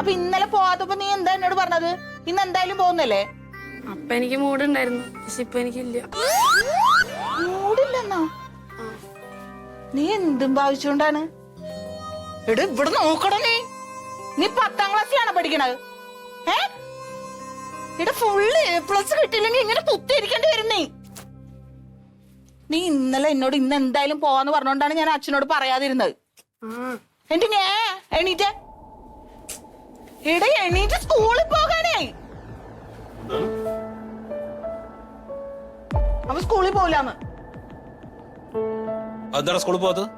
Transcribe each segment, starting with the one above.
അപ്പൊ ഇന്നലെ പോവാത്തപ്പോ നീ എന്താ എന്നോട് പറഞ്ഞത്? ഇന്ന് എന്തായാലും പോകുന്നല്ലേ? അപ്പൊ എനിക്ക് മൂടുണ്ടായിരുന്നു. പക്ഷെ ഇപ്പൊ എനിക്കില്ല. മൂടില്ലെന്നോ? നീ എന്തും ഭാവിച്ചോണ്ടാണ്? എടു ഇവിടെ നോക്കടാ നീ. നീ പത്താം ക്ലാസ്സിലാണ് പഠിക്കണത്? ഏ? ഇവിടെ ഫുള്ള് എ പ്ലസ് കിട്ടിയില്ലെങ്കിൽ ഇങ്ങനെ കുത്തിയിരിക്കേണ്ടി വരും നീ. നീ ഇന്നലെ എന്നോട് ഇന്ന് എന്തായാലും പോവാന്ന് പറഞ്ഞോണ്ടാണ് ഞാൻ അച്ഛനോട് പറയാതിരുന്നത്. എന്റെ ഞാ എണീറ്റ്. എടാ എണീറ്റ് സ്കൂളിൽ പോകാനേ. അവൻ സ്കൂളിൽ പോലാന്ന് സ്കൂളിൽ പോകാത്തത്?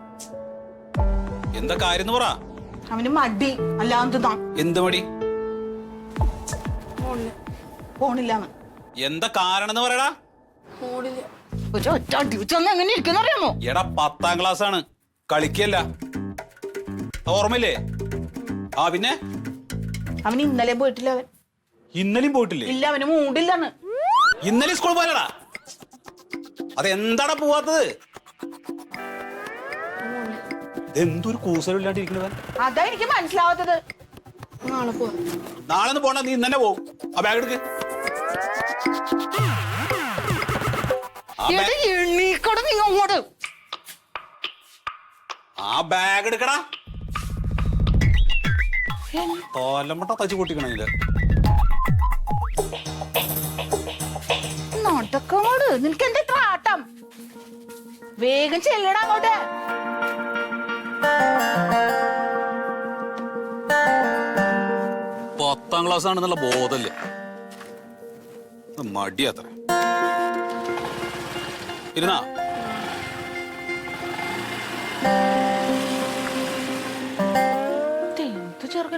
എന്താ കാര്യം എന്ന് പറ. അവന് മടി അല്ലാന്താ എന്ത് മടി? പോണില്ലാന്ന് എന്താ കാരണം എന്ന് പറയടാ. എങ്ങനെ ഇരിക്കുന്ന അറിയാമോ? എടാ പത്താം ക്ലാസ് ആണ് കളിക്കല്ല. ഓർമ്മയില്ലേ? ആ പിന്നെ? അവന് ഇന്നലെ പോയിട്ടില്ല അവൻ. ഇന്നലെയും പോയിട്ടില്ലേ? ഇല്ല അവന് മൂടില്ലാണ് ഇന്നലെ സ്കൂൾ പോയാലടാ. അതെന്താടാ പോവാത്തത്? എന്തൊരു കൂസലില്ലാണ്ടിരിക്കുന്നത് അതാ എനിക്ക് മനസ്സിലാവാത്തത്. നാളെ പോവാ. പോണ്ട നീ ഇന്നെ പോകും ആ ബാഗ് എടുക്ക്. എണീക്കട നീ അങ്ങോട്ട്. ആ ബാഗ് എടുക്കടാ. തോലമ്പട്ട തച്ച് പൊട്ടിക്കണില്ല നടക്കങ്ങോട് നിനക്ക് എന്താ ഇത്ര ആട്ടം? വേഗം ചെല്ലടാ അങ്ങോട്ട്. പത്താം ക്ലാസ് ആണെന്നുള്ള ബോധമില്ല മടിയാത്ര ഇരുന്നാ?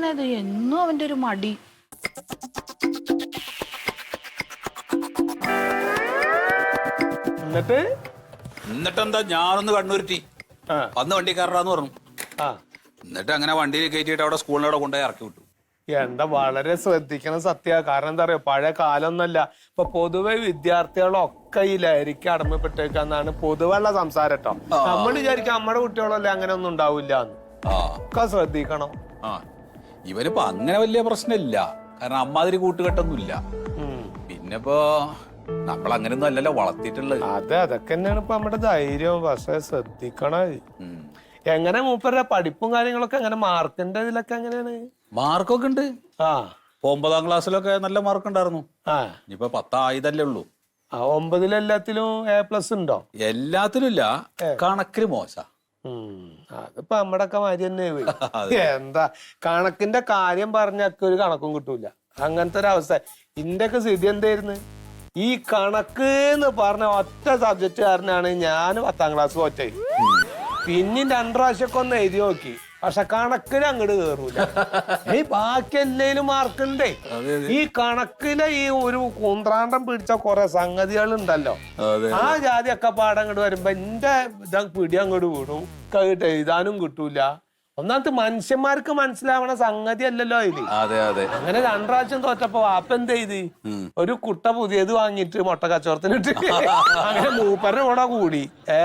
എന്ത് ചെറുക്കനത് എന്നും അവന്റെ ഒരു മടി. എന്നിട്ട്? എന്നിട്ടെന്താ ഞാനൊന്ന് കണ്ണുരുട്ടി ആ. അന്ന് വണ്ടി കയറാന്ന് പറഞ്ഞു. ആ. എന്നിട്ട് അങ്ങനെ വണ്ടിയിൽ കയറ്റിയിട്ട് അവിടെ സ്കൂളിന്റെ അവിടെ കൊണ്ടുപോയി ഇറക്കി വിട്ടു. എന്താ വളരെ ശ്രദ്ധിക്കണം സത്യ. കാരണം എന്താ പറയാ പഴയ കാലമൊന്നുമല്ല ഇപ്പൊ പൊതുവെ വിദ്യാർത്ഥികളൊക്കെ ഈ ലഹരിക്ക് അടമപ്പെട്ടേക്കാന്നാണ് പൊതുവെയുള്ള സംസാരം കേട്ടോ നമ്മൾ വിചാരിക്കും നമ്മുടെ കുട്ടികളല്ലേ അങ്ങനെ ഒന്നും ഉണ്ടാവില്ല ആ. ഒക്കെ ശ്രദ്ധിക്കണം. ആ. ഇവനിപ്പോ അങ്ങനെ വലിയ പ്രശ്നമില്ല. കാരണം അമ്മാതിരി കൂട്ടുകെട്ടൊന്നുമില്ല. ഇല്ല പിന്നെ ഇപ്പോ നമ്മൾ അങ്ങനെയൊന്നും അല്ലല്ലോ വളർത്തിയിട്ടുള്ളത്. അതെ അതൊക്കെ തന്നെയാണ് ഇപ്പൊ നമ്മുടെ ധൈര്യവും പക്ഷെ ശ്രദ്ധിക്കണ. എങ്ങനെ മൂപ്പരുടെ പഠിപ്പും കാര്യങ്ങളൊക്കെ എങ്ങനെ മാർക്കിന്റെ ഇതിലൊക്കെ എങ്ങനെയാണ്? മാർക്കൊക്കെ ഉണ്ട്. ആ. ഒമ്പതാം ക്ലാസ്സിലൊക്കെ നല്ല മാർക്ക് ഉണ്ടായിരുന്നു ആ. ഇനിയിപ്പോ പത്തായതല്ലേ ഉള്ളൂ. ആ ഒമ്പതിലെല്ലാത്തിലും എ പ്ലസ് ഉണ്ടോ? എല്ലാത്തിലും ഇല്ല. കണക്കിന് മോശ. അതിപ്പോ നമ്മുടെ ഒക്കെ മാതിരി തന്നെ എന്താ കണക്കിന്റെ കാര്യം പറഞ്ഞൊക്കെ ഒരു കണക്കും കിട്ടൂല. അങ്ങനത്തെ ഒരു അവസ്ഥ. ഇന്റെ ഒക്കെ സ്ഥിതി എന്തായിരുന്നു? ഈ കണക്ക് എന്ന് പറഞ്ഞ ഒറ്റ സബ്ജക്റ്റ് കാരനാണ് ഞാൻ പത്താം ക്ലാസ് തോറ്റേ പിന്നെ രണ്ടു പ്രാവശ്യമൊക്കെ ഒന്ന് എഴുതി നോക്കി. പക്ഷെ കണക്കിന് അങ്ങോട്ട് കയറൂല ഈ ബാക്കി എല്ലാരും മാർക്കുണ്ടേ? ഈ കണക്കിലെ ഈ ഒരു കുന്ത്രാണ്ടം പിടിച്ച കുറെ സംഗതികൾ ഉണ്ടല്ലോ ആ ജാതി ഒക്കെ പാടം അങ്ങോട്ട് വരുമ്പോ എന്റെ ഇതാ പിടി അങ്ങോട്ട് വീടും. കേട്ട് എഴുതാനും കിട്ടൂല. ഒന്നാമത്തെ മനുഷ്യന്മാർക്ക് മനസ്സിലാവണ സംഗതി അല്ലല്ലോ ഇത്. അതെ അതെ. അങ്ങനെ രണ്ടാഴ്ചം തോറ്റപ്പോ വാപ്പ എന്ത് ചെയ്ത്? ഒരു കുട്ട പുതിയത് വാങ്ങിയിട്ട് മുട്ട കച്ചവടത്തിനിട്ട്. അങ്ങനെ മൂപ്പറിന് കൂടെ കൂടി. ഏ?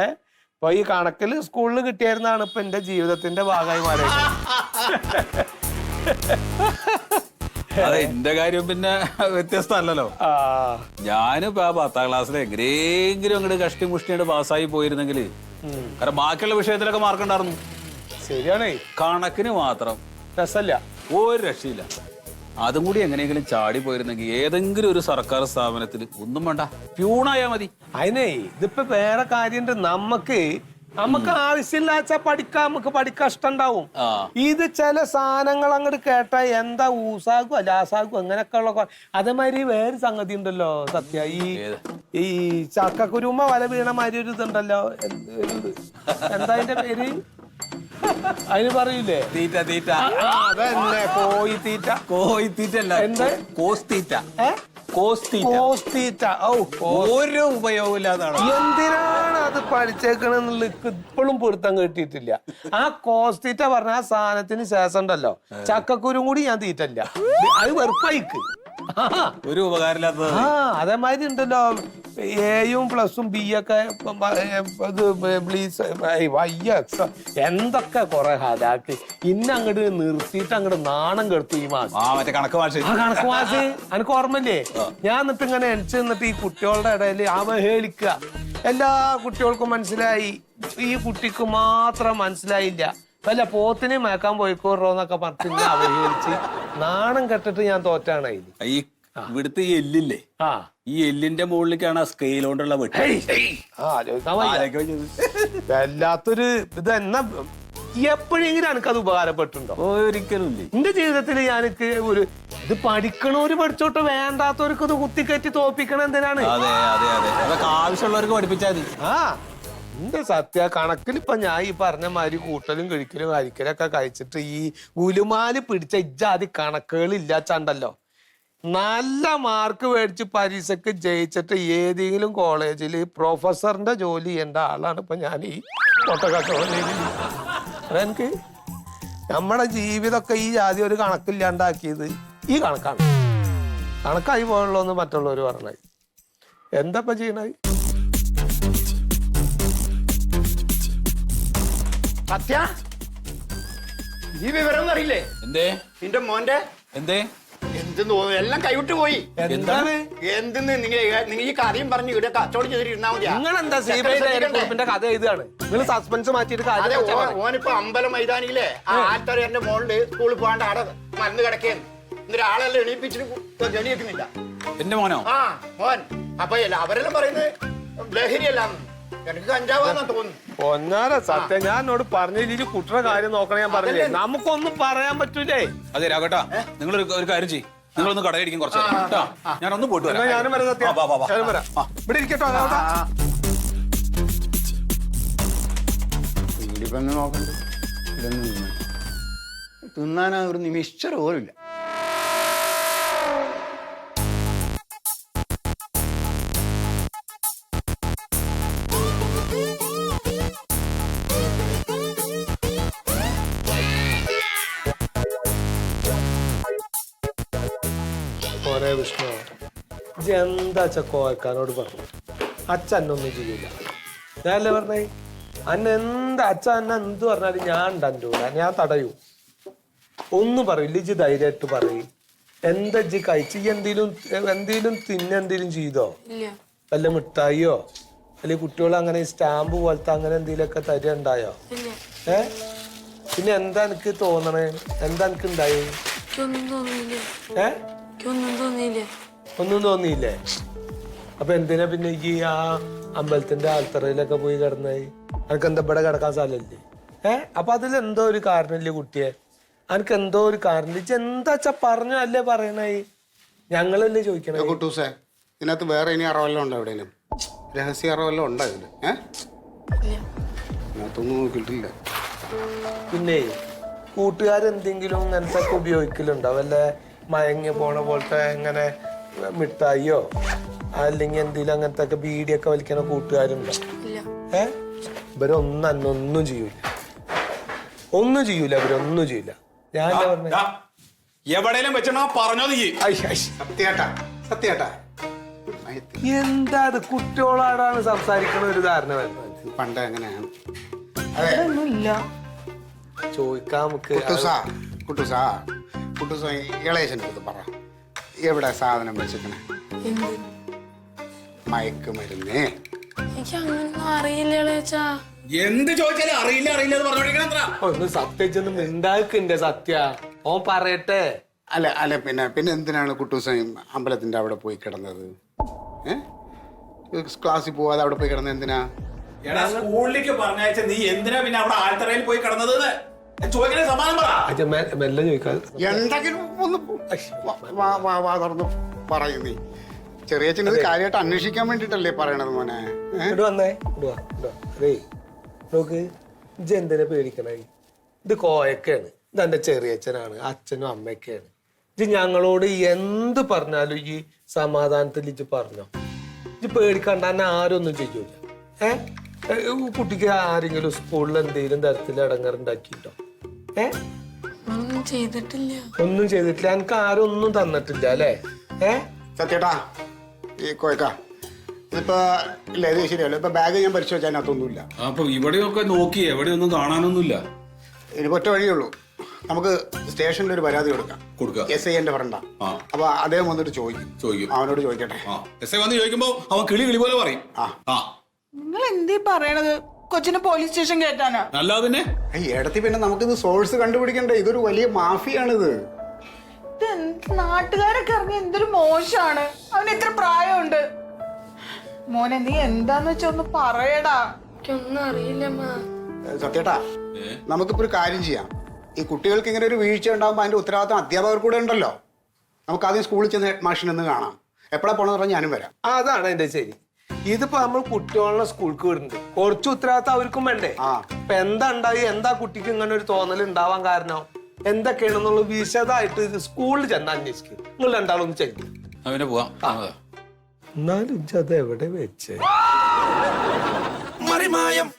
ഇപ്പൊ ഈ കണക്കിൽ സ്കൂളിൽ കിട്ടിയായിരുന്നാണ് ഇപ്പൊ എന്റെ ജീവിതത്തിന്റെ ഭാഗമായി മാറിയത് അതെ എന്റെ കാര്യം പിന്നെ വ്യത്യസ്തമല്ലല്ലോ. ഞാനിപ്പോ ആ പത്താം ക്ലാസ്സിൽ എങ്ങനെയെങ്കിലും അങ്ങോട്ട് കഷ്ടി മുഷ്ടിയോട് പാസ്സായി പോയിരുന്നെങ്കിൽ കാരണം ബാക്കിയുള്ള വിഷയത്തിലൊക്കെ മാർക്ക് ഉണ്ടായിരുന്നു. ശരിയാണേ. കണക്കിന് മാത്രം. രസല്ല. ഒരു രക്ഷയില്ല. അതും കൂടി എങ്ങനെയെങ്കിലും ചാടി പോയിരുന്നെങ്കിൽ ഏതെങ്കിലും ഒരു സർക്കാർ സ്ഥാപനത്തിൽ ഒന്നും വേണ്ട. പ്യൂണായാ മതി. അതിനേ ഇതിപ്പോ വേറെ കാര്യണ്ട്. നമുക്ക് നമുക്ക് ആവശ്യമില്ലാച്ച പഠിക്കാൻ നമുക്ക് പഠിക്കാൻ ഇഷ്ടണ്ടാവും. ഇത് ചില സാധനങ്ങൾ അങ്ങോട്ട് കേട്ടാ എന്താ ഊസാകും അലാസാകും അങ്ങനെയൊക്കെ ഉള്ള അതേമാതിരി വേറെ സംഗതി ഉണ്ടല്ലോ സത്യ. ഈ? ഈ ചക്കക്കുരുമ വല വീണ മാതിരി ഒരു ഇതുണ്ടല്ലോ. എന്താ അതിന്റെ പേര്? അതിന് പറയൂലേ തീറ്റ തീറ്റ. അതന്നെ. കോയി തീറ്റ. കോയി എന്ത്? കോസ് തീറ്റ. അല്ല കോസ് തീറ്റ. Cos theta. ഓ ഒരു ഉപയോഗമില്ലാതാണ്? എന്തിനാണ് അത് പഠിച്ചേക്കണെന്നുള്ള ഇപ്പോഴും പൊരുത്തം കിട്ടിയിട്ടില്ല. ആ കോസ്റ്റീറ്റ പറഞ്ഞ ആ സാധനത്തിന് ശേഷം ഉണ്ടല്ലോ ചക്കക്കുരും കൂടി ഞാൻ തീറ്റല്ല അത് വെറുപ്പായിക്ക്. ഒരു ഉപകാരമില്ലാത്തത്. ആ അതേമാതിരി ഉണ്ടല്ലോ. എയും പ്ലസും ബി ഒക്കെ ഇപ്പം ബ- ഏ, ഇത് പ്ലീസ് വയ്യ എക്സ- എന്തൊക്കെ കൊറേ ഹാലാക്കി. ഇന്ന് അങ്ങോട്ട് നിർത്തിയിട്ട് അങ്ങോട്ട് നാണം കെടുത്തു ഈ മാസം. ആ മറ്റേ കണക്ക് ഭാഷ ആ കണക്ക് മാസ് എനിക്ക് ഓർമ്മല്ലേ ഞാൻ എന്നിട്ട് ഇങ്ങനെ എണിച്ച് നിന്നിട്ട് ഈ കുട്ടികളുടെ ഇടയിൽ അവഹേളിക്കുക. എല്ലാ കുട്ടികൾക്കും മനസ്സിലായി. ഈ കുട്ടിക്ക് മാത്രം മനസ്സിലായില്ല. അല്ല പോത്തിനെ മേക്കാൻ പോയിക്കോറോ എന്നൊക്കെ പറഞ്ഞിട്ട് ഇങ്ങനെ അവഹേളിച്ച്. നാണം കെട്ടിട്ട് ഞാൻ തോറ്റാണ്. ഈ ഇവിടുത്തെ ഈ എല്ലില്ലേ? ആ. ഈ എല്ലിന്റെ മുകളിലേക്കാണ് ആ സ്കെയിൽ കൊണ്ടുള്ള വെട്ട്? വല്ലാത്തൊരു ഇത് എന്നാ എപ്പോഴെങ്കിലും എനിക്കത് ഉപകാരപ്പെട്ടുണ്ടോ ഒരിക്കലും എന്റെ ജീവിതത്തിൽ ഞാൻ ഒരു ഇത് പഠിക്കണോര് പഠിച്ചോട്ടെ വേണ്ടാത്തവർക്ക് ഇത് കുത്തിക്കറ്റി തോപ്പിക്കണം എന്തിനാണ്? അതെ അതെ അതെ. ആവശ്യമുള്ളവർക്ക് പഠിപ്പിച്ചാൽ മതി. ആ. എന്റെ സത്യ? കണക്കിൽ ഇപ്പൊ ഞാൻ ഈ പറഞ്ഞ മാതിരി കൂട്ടലും കഴിക്കലും അരിക്കലൊക്കെ കഴിച്ചിട്ട് ഈ ഉലുമാൽ പിടിച്ച ഇജാതി കണക്കുകൾ ഇല്ലാച്ചണ്ടല്ലോ നല്ല മാർക്ക് മേടിച്ച് പരീക്ഷക്ക് ജയിച്ചിട്ട് ഏതെങ്കിലും കോളേജിൽ പ്രൊഫസറിന്റെ ജോലി ചെയ്യേണ്ട ആളാണ് ഇപ്പൊ ഞാൻ ഈ എനിക്ക് നമ്മുടെ ജീവിതമൊക്കെ ഈ ജാതി ഒരു കണക്കില്ലാണ്ടാക്കിയത് ഈ കണക്കാണ്. കണക്കായി പോയുള്ളൂ എന്ന് മറ്റുള്ളവർ പറഞ്ഞായി. എന്താ ഇപ്പൊ സത്യ? ഈ വിവരം അറിയില്ലേ? എന്തേ? നിന്റെ മോന്റെ? എന്തേ? എന്തെന്ന് തോന്നുന്നു? എല്ലാം കൈവിട്ട് പോയി. എന്താണ്? എന്തെന്ന് നിങ്ങൾ നിങ്ങൾ ഈ കഥയും പറഞ്ഞു ഇവിടെ കച്ചവടം ചെയ്തിരുന്നാ മതിയാ. നിങ്ങൾ എന്താ? കുറിപ്പിന്റെ കഥ എഴുതുകയാണ്. നിങ്ങൾ സസ്പെൻസ് മാറ്റിയിട്ട് മതി. ഓനിപ്പോ അമ്പലം മൈതാനിയിലെ ആ എന്റെ മോളിൽ സ്കൂളിൽ പോകാണ്ട് അവിടെ മരുന്ന് കിടക്കേന്ന്. എന്നിട്ട് ആളെല്ലാം എണീപ്പിച്ചിട്ട് ജണി വെക്കുന്നില്ല എന്റെ മോനോ? ആ മോൻ. അപ്പൊ അവരെല്ലാം പറയുന്നത് ലഹരിയല്ലാന്ന്. എനിക്ക് കഞ്ചാവാന്നാ തോന്നുന്നു. ഒന്നാര സത്യം ഞാൻ എന്നോട് പറഞ്ഞ കുട്ടിയുടെ കാര്യം നോക്കണേ ഞാൻ പറഞ്ഞില്ലേ? നമുക്കൊന്നും പറയാൻ പറ്റൂലേ? അതെ രാഘട്ടാ നിങ്ങൾ ഒരു കാര്യം ചെയ്യും. നിങ്ങളൊന്ന് കടയടിക്കും കുറച്ച് കേട്ടോ? ഞാനൊന്ന് പോയിട്ട് വരാം. ഞാനും വരാം സത്യം. ഞാനും വരാം. ഇവിടെ ഇരിക്കട്ടോ നോക്കണ്ട. തിന്നാനാ ഒരു നിമിഷം പോലും ഇല്ല. മോനെ വിഷ്ണു. ജി എന്താ അച്ഛ കോയക്കാനോട് പറഞ്ഞു? അച്ഛൻ എന്നൊന്നും ചെയ്യില്ല ഞാനല്ലേ പറഞ്ഞേ? അന്ന എന്താ അച്ഛൻ അന്ന എന്ത് പറഞ്ഞാലും ഞാൻ ഉണ്ടൂല ഞാൻ തടയൂ. ഒന്നും പറയില്ല. ലിജി ധൈര്യമായിട്ട് പറയും. എന്താ ജി കഴിച്ച്? എന്തേലും എന്തേലും തിന്നെന്തേലും ചെയ്തോ? വല്ല മിഠായിയോ? അല്ലെങ്കിൽ കുട്ടികൾ അങ്ങനെ സ്റ്റാമ്പ് പോലത്തെ അങ്ങനെ എന്തെങ്കിലുമൊക്കെ തരുണ്ടായോ ഉണ്ടായോ ഏ? പിന്നെ എന്താ എനിക്ക് തോന്നണേ? എന്താ എനിക്ക് ഉണ്ടായി? ഏ? എനിക്കൊന്നും തോന്നിയില്ലേ? ഒന്നും തോന്നിയില്ലേ? അപ്പൊ എന്തിനാ പിന്നെ ഈ ആ അമ്പലത്തിന്റെ ആൽത്തറയിലൊക്കെ പോയി കിടന്നായി അനക്ക് എന്താ ഇവിടെ കിടക്കാൻ സ്ഥലമില്ലേ? ഏ? അപ്പൊ അതിൽ എന്തോ ഒരു കാരണമില്ലേ കുട്ടിയെ? അനക്ക് എന്തോ ഒരു കാരണം ഇജ്ജ് എന്താ വെച്ചാ പറഞ്ഞല്ലേ പറയണായി ഞങ്ങളല്ലേ ചോദിക്കണേ? കുട്ടൂസേ ഇതിനകത്ത് വേറെ ഇനി അറവെല്ലാം ഉണ്ടോ എവിടെയെങ്കിലും? രഹസ്യ അറവെല്ലാം ഉണ്ടോ ഇതിന് ഏ? ഇല്ല. ഇതിനകത്തൊന്നും നോക്കിയിട്ടില്ല. പിന്നെ കൂട്ടുകാരെന്തെങ്കിലും അങ്ങനത്തെ ഉപയോഗിക്കലുണ്ടാവല്ലേ ഉപയോഗിക്കലുണ്ടോ? വല്ല മയങ്ങി പോണ പോലത്തെ ഇങ്ങനെ മിഠായിയോ? അല്ലെങ്കിൽ എന്തെങ്കിലും അങ്ങനത്തെ ഒക്കെ ബീഡിയൊക്കെ വലിക്കണ കൂട്ടുകാരുണ്ടോ? ഇല്ല. ഏ? ഇവരൊന്നും അന്നൊന്നും ചെയ്യൂല. ഒന്നും ചെയ്യൂല ഇവരൊന്നും ചെയ്യൂല. ഞാൻ പറഞ്ഞ? ദാ, എവിടെയെങ്കിലും വെച്ചോ പറഞ്ഞോ നീ. സത്യേട്ടാ സത്യേട്ടാ. എന്താ അത്? കുട്ടികളോടാണ് സംസാരിക്കണ ഒരു ധാരണ വരുന്നത്. പണ്ട് എങ്ങനെയാണ്? ചോദിക്കാം നമുക്ക്. കുട്ടുസാ കുട്ടൂസാ കുട്ടൂസ ഇളയച്ചന്റെ അടുത്ത് പറ. എവിടെ സാധനം വെച്ചിക്കണേ എന്ത്? മയക്കുമരുന്നേ എനിക്ക് അങ്ങനൊന്നും അറിയില്ല ഇളയച്ചാ. എന്ത് ചോദിച്ചാലും അറിയില്ല അറിയില്ല എന്ന് ഒന്ന് സത്യച്ചൊന്നും മിണ്ടാക്കിന്റെ സത്യ. ഓ പറയട്ടെ. അല്ല അല്ല പിന്നെ പിന്നെ എന്തിനാണ് കുട്ടൂസ അമ്പലത്തിന്റെ അവിടെ പോയി കിടന്നത്? ക്ലാസ്സിൽ പോവാതെ അവിടെ പോയി കിടന്നത് എന്തിനാ? എടാ സ്കൂളിലേക്ക് പറഞ്ഞാച്ച നീ എന്തിനാ പിന്നെ അവിടെ ആൽത്തറയിൽ പോയി കിടന്നത്? ചോദിക്കണേ സമാധാനം പറ. അച്ഛൻ മെ- മെല്ലെ ചോദിക്കാൻ. എന്തെങ്കിലും ഒന്ന് വാ- വാ വാ വാ തുറന്ന് പറയൂ നീ. ചെറിയച്ഛൻ ഇത് കാര്യമായിട്ട് അന്വേഷിക്കാൻ വേണ്ടിട്ടല്ലേ പറയണത് മോനെ? ഏ? വന്നേ. ഇങ്ങോട്ട് വാ വാ. അതേ നോക്ക് ഇജ്ജ് എന്തിനെ പേടിക്കണേ? ഇത് കോയക്കാണ്. ഇത് എന്റെ ചെറിയച്ഛനാണ് അച്ഛനും അമ്മയൊക്കെയാണ്. ഇജ്ജ് ഞങ്ങളോട് എന്ത് പറഞ്ഞാലും ഈ സമാധാനത്തിൽ ഇജ്ജ് പറഞ്ഞോ. ഇജ്ജ് പേടിക്കണ്ട എന്നെ ആരും ഒന്നും ചെയ്യൂല. ഏ? ഏ, കുട്ടിക്ക് ആരെങ്കിലും സ്കൂളിൽ എന്തെങ്കിലും തരത്തിൽ ഇടങ്ങറുണ്ടാക്കിയിട്ടോ ഏ? ഒന്നും ചെയ്തിട്ടില്ല. ഒന്നും ചെയ്തിട്ടില്ല. എനിക്ക് ആരും ഒന്നും തന്നിട്ടില്ല അല്ലേ? ഏ? സത്യേട്ടാ ഈ കോയക്ക ഇതിപ്പോ ഇല്ല ഇത് ശരിയല്ല. ഇപ്പൊ ബാഗ് ഞാൻ പരിശോധിച്ചാൽ അതിനകത്തൊന്നുമില്ല. അപ്പൊ ഇവിടെയൊക്കെ നോക്കി എവിടെയൊന്നും കാണാനൊന്നുമില്ല. ഇനി ഒറ്റ വഴിയേ ഉള്ളൂ. നമുക്ക് സ്റ്റേഷനിൽ ഒരു പരാതി കൊടുക്കാം. കൊടുക്കുക എസ് ഐ എന്റെ ഫ്രണ്ടാ ആ. അപ്പൊ അദ്ദേഹം വന്നിട്ട് ചോദിക്കും. ചോദിക്കും. അവനോട് ചോദിക്കട്ടെ. ആ. എസ് ഐ വന്ന് ചോദിക്കുമ്പോ അവൻ കിളി കിളി പോലെ പറയും. ആ. ആ. നിങ്ങൾ എന്തീ പറയണത്? കൊച്ചിനെ പോലീസ് സ്റ്റേഷൻ കയറ്റാനാ അല്ലാതെ പിന്നെ? ഈ ഇടത്തി പിന്നെ നമുക്ക് ഇത് സോഴ്സ് കണ്ടുപിടിക്കണ്ടേ? ഇതൊരു വലിയ മാഫിയാണിത്. ഇത് എന്ത് നാട്ടുകാരൊക്കെ ഇറങ്ങി എന്തൊരു മോശാണ്. അവന് ഇത്ര പ്രായമുണ്ട്. മോനെ നീ എന്താന്ന് വെച്ചാ ഒന്ന് പറയടാ. എനിക്കൊന്നും അറിയില്ല അമ്മ. ഏ, സത്യേട്ടാ നമുക്കിപ്പോ ഒരു കാര്യം ചെയ്യാം. ഈ കുട്ടികൾക്ക് ഇങ്ങനെ ഒരു വീഴ്ച ഉണ്ടാകുമ്പോൾ അതിന്റെ ഉത്തരവാദിത്തം അധ്യാപകർ കൂടെ ഉണ്ടല്ലോ. നമുക്ക് ആദ്യം സ്കൂളിൽ ചെന്ന് ഹെഡ് മാഷിനൊന്ന് കാണാം. എപ്പോഴാ പോണെന്ന് പറഞ്ഞാൽ ഞാനും വരാം. ആ, അതാണ് എന്റെ ശരി. ഇതിപ്പോ നമ്മൾ കുട്ടികളെ സ്കൂൾക്ക് വിടുന്നുണ്ട് കുറച്ച് ഉത്തരവാദിത്തം അവർക്കും വേണ്ടേ? അപ്പൊ ഇപ്പൊ എന്താ ഉണ്ടായി? എന്താ കുട്ടിക്ക് ഇങ്ങനെ ഒരു തോന്നൽ ഉണ്ടാവാൻ കാരണം? എന്തൊക്കെയാണെന്നുള്ള വിശദമായിട്ട് ഇത് സ്കൂളിൽ ചെന്ന് അന്വേഷിക്കും. നിങ്ങൾ രണ്ടാളൊന്ന് ചെല്ലും അവനെ പോവാം. എന്നാലും അത് എവിടെ വെച്ചേ? മറിമായം